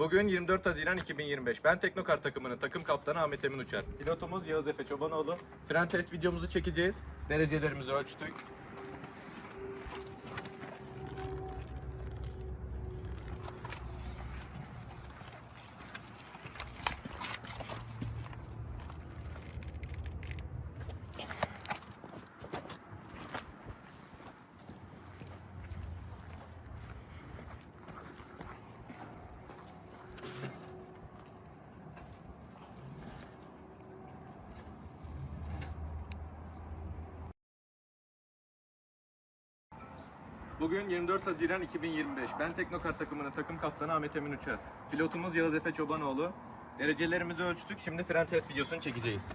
Bugün 24 Haziran 2025. Ben Teknokar takımının takım kaptanı Ahmet Emin Uçar. Pilotumuz Yağız Efe Çobanoğlu. Fren test videomuzu çekeceğiz. Derecelerimizi ölçtük. Bugün 24 Haziran 2025. Ben Teknokar takımının takım kaptanı Ahmet Emin Uçar. Pilotumuz Yağız Efe Çobanoğlu. Derecelerimizi ölçtük. Şimdi fren test videosunu çekeceğiz.